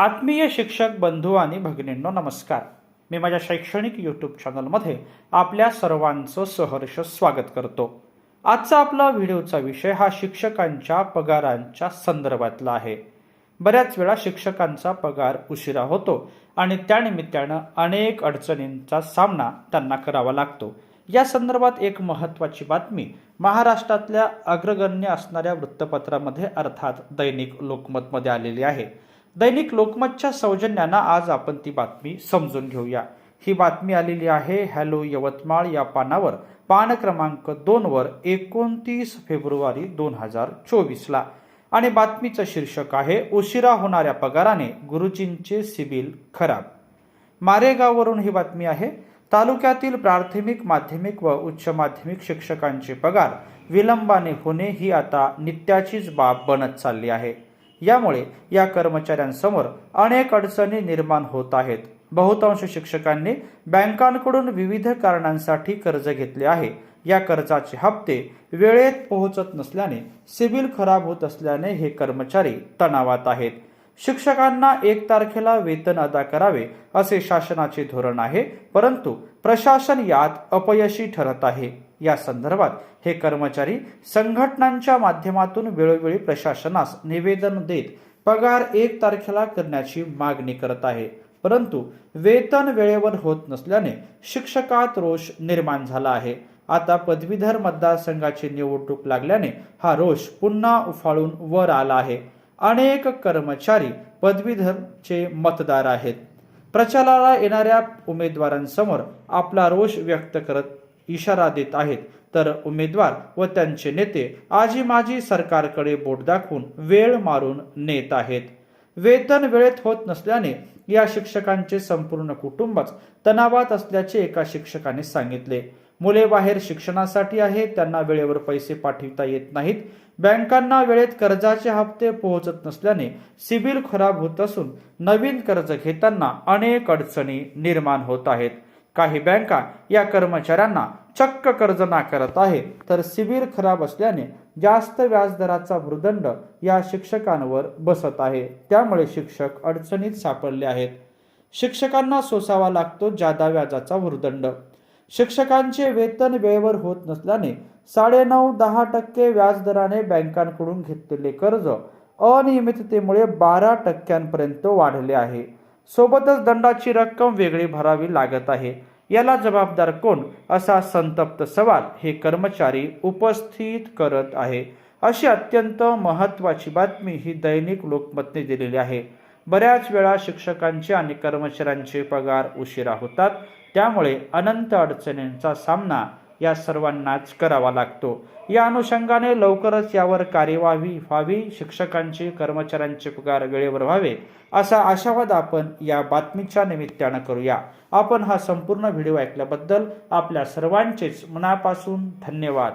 आत्मीय शिक्षक बंधू आणि भगिनींनो नमस्कार. मी माझ्या शैक्षणिक यूट्यूब चॅनलमध्ये आपल्या सर्वांचं सहर्ष स्वागत करतो. आजचा आपला व्हिडिओचा विषय हा शिक्षकांच्या पगारांच्या संदर्भातला आहे. बऱ्याच वेळा शिक्षकांचा पगार उशिरा होतो आणि त्यानिमित्तानं अनेक अडचणींचा सामना त्यांना करावा लागतो. या संदर्भात एक महत्त्वाची बातमी महाराष्ट्रातल्या अग्रगण्य असणाऱ्या वृत्तपत्रामध्ये अर्थात दैनिक लोकमतमध्ये आलेली आहे. दैनिक लोकमतच्या सौजन्यानं आज आपण ती बातमी समजून घेऊया. ही बातमी आलेली आहे हॅलो यवतमाळ या पानावर. पान क्रमांक दोनवर एकोणतीस फेब्रुवारी दोन हजार चोवीसला. आणि बातमीचं शीर्षक आहे उशिरा होणाऱ्या पगाराने गुरुजींचे सिबिल खराब. मारेगाववरून ही बातमी आहे तालुक्यातील प्राथमिक माध्यमिक व उच्च माध्यमिक शिक्षकांचे पगार विलंबाने होणे ही आता नित्याचीच बाब बनत चालली आहे. यामुळे या कर्मचाऱ्यांसमोर अनेक अडचणी निर्माण होत आहेत. बहुतांश शिक्षकांनी बँकांकडून विविध कारणांसाठी कर्ज घेतले आहे. या कर्जाचे हप्ते वेळेत पोहोचत नसल्याने सिबिल खराब होत असल्याने हे कर्मचारी तणावात आहेत. शिक्षकांना एक तारखेला वेतन अदा करावे असे शासनाचे धोरण आहे परंतु प्रशासन यात अपयशी ठरत आहे. या संदर्भात हे कर्मचारी संघटनांच्या माध्यमातून वेळोवेळी प्रशासनास निवेदन देत पगार एक तारखेला करण्याची मागणी करत आहे. परंतु वेतन वेळेवर होत नसल्याने शिक्षकात रोष निर्माण झाला आहे. आता पदवीधर मतदारसंघाची निवडणूक लागल्याने हा रोष पुन्हा उफाळून वर आला आहे. अनेक कर्मचारी पदवीधरचे मतदार आहेत. प्रचाराला येणाऱ्या उमेदवारांसमोर आपला रोष व्यक्त करत इशारा देत आहेत. तर उमेदवार व त्यांचे नेते आजी माजी सरकारकडे बोट दाखवून वेळ मारून नेत आहेत. वेतन वेळेत होत नसल्याने या शिक्षकांचे संपूर्ण कुटुंबच तणावात असल्याचे एका शिक्षकाने सांगितले. मुले बाहेर शिक्षणासाठी आहे त्यांना वेळेवर पैसे पाठविता येत नाहीत. बँकांना वेळेत कर्जाचे हप्ते पोहोचत नसल्याने सिबिल खराब होत असून नवीन कर्ज घेताना अनेक अडचणी निर्माण होत आहेत. काही बँका या कर्मचाऱ्यांना चक्क कर्ज नाकारत आहे तर सिबिल खराब असल्याने जास्त व्याजदराचा भूदंड या शिक्षकांवर बसत आहे. त्यामुळे शिक्षक अडचणीत सापडले आहेत. शिक्षकांना सोसावा लागतो जादा व्याजाचा भूदंड शिक्षकांचे वेतन वेळेवर होत नसल्याने साडेनऊ दहा टक्के व्याजदराने बँकांकडून घेतलेले कर्ज अनियमिततेमुळे बारा टक्क्यांपर्यंत वाढले आहे. सोबतच दंडाची रक्कम वेगळी भरावी लागत आहे. याला जबाबदार कोण? असा संतप्त सवाल हे कर्मचारी उपस्थित करत आहे. अशी अत्यंत महत्वाची बातमी ही दैनिक लोकमतने दिलेली आहे. बऱ्याच वेळा शिक्षकांचे आणि कर्मचाऱ्यांचे पगार उशिरा होतात. त्यामुळे अनंत अडचणींचा सामना या सर्वांनाच करावा लागतो. या अनुषंगाने लवकरच यावर कार्यवाही व्हावी शिक्षकांचे कर्मचाऱ्यांचे पगार वेळेवर व्हावे असा आशावाद आपण या बातमीच्या निमित्तानं करूया. आपण हा संपूर्ण व्हिडिओ ऐकल्याबद्दल आपल्या सर्वांचेच मनापासून धन्यवाद.